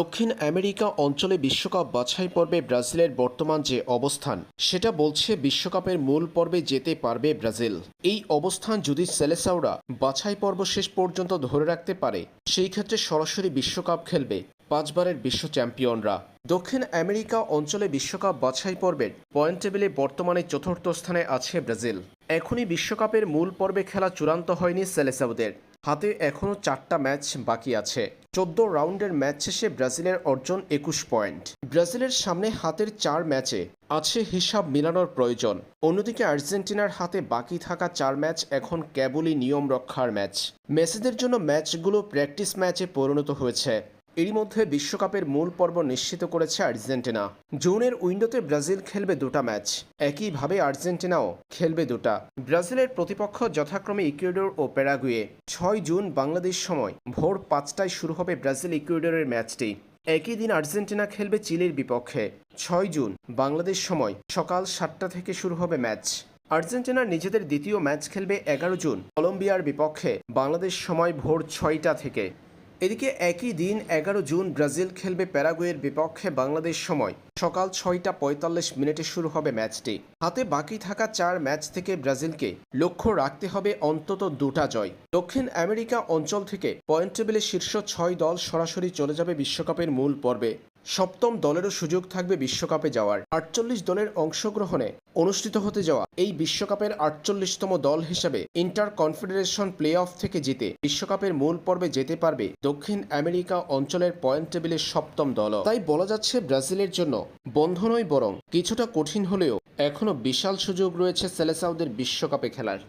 দক্ষিণ আমেরিকা অঞ্চলে বিশ্বকাপ বাছাই পর্বে ব্রাজিলের বর্তমান যে অবস্থান, সেটা বলছে বিশ্বকাপের মূল পর্বে যেতে পারবে ব্রাজিল। এই অবস্থান যদি সেলেসাওরা বাছাই পর্ব শেষ পর্যন্ত ধরে রাখতে পারে, সেই ক্ষেত্রে সরাসরি বিশ্বকাপ খেলবে পাঁচবারের বিশ্ব চ্যাম্পিয়নরা। দক্ষিণ আমেরিকা অঞ্চলে বিশ্বকাপ বাছাই পর্বের পয়েন্ট টেবিলে বর্তমানে চতুর্থ স্থানে আছে ব্রাজিল। এখনই বিশ্বকাপের মূল পর্বে খেলা চূড়ান্ত হয়নি সেলেসাউদের। হাতে এখনও চারটা ম্যাচ বাকি আছে। চোদ্দ রাউন্ডের ম্যাচ শেষে ব্রাজিলের অর্জন একুশ পয়েন্ট। ব্রাজিলের সামনে হাতের চার ম্যাচে আছে হিসাব মিলানোর প্রয়োজন। অন্যদিকে আর্জেন্টিনার হাতে বাকি থাকা চার ম্যাচ এখন কেবলই নিয়ম রক্ষার ম্যাচ। মেসিদের জন্য ম্যাচগুলো প্র্যাকটিস ম্যাচে পরিণত হয়েছে। এরই মধ্যে বিশ্বকাপের মূল পর্ব নিশ্চিত করেছে আর্জেন্টিনা। জুনের উইন্ডোতে ব্রাজিল খেলবে দুটা ম্যাচ। একইভাবে আর্জেন্টিনাও খেলবে দুটা। ব্রাজিলের প্রতিপক্ষ যথাক্রমে ইকুয়েডর ও প্যারাগুয়ে। ছয় জুন বাংলাদেশ সময়, ভোর পাঁচটায় শুরু হবে ব্রাজিল ইকুয়েডরের ম্যাচটি। একই দিন আর্জেন্টিনা খেলবে চিলির বিপক্ষে। ছয় জুন বাংলাদেশ সময়, সকাল সাতটা থেকে শুরু হবে ম্যাচ। আর্জেন্টিনা নিজেদের দ্বিতীয় ম্যাচ খেলবে এগারো জুন। কলম্বিয়ার বিপক্ষে বাংলাদেশ সময় ভোর ছয়টা থেকে। এদিকে একই দিন এগারো জুন ব্রাজিল খেলবে প্যারাগুয়ের বিপক্ষে বাংলাদেশ সময়। সকাল ছয়টা পঁয়তাল্লিশ মিনিটে শুরু হবে ম্যাচটি। হাতে বাকি থাকা চার ম্যাচ থেকে ব্রাজিলকে লক্ষ্য রাখতে হবে অন্তত দুটা জয়। দক্ষিণ আমেরিকা অঞ্চল থেকে পয়েন্ট টেবিলে শীর্ষ ছয় দল সরাসরি চলে যাবে বিশ্বকাপের মূল পর্বে। সপ্তম দলেরও সুযোগ থাকবে বিশ্বকাপে যাওয়ার। আটচল্লিশ দলের অংশগ্রহণে অনুষ্ঠিত হতে যাওয়া এই বিশ্বকাপের আটচল্লিশতম দল হিসাবে ইন্টার কনফেডারেশন প্লে অফ থেকে জিতে বিশ্বকাপের মূল পর্বে যেতে পারবে দক্ষিণ আমেরিকা অঞ্চলের পয়েন্ট টেবিলের সপ্তম দল তাই বলা যাচ্ছে ব্রাজিলের জন্য বন্ধনই বরং কিছুটা কঠিন হলেও এখনও বিশাল সুযোগ রয়েছে সেলেসাউদের বিশ্বকাপে খেলার।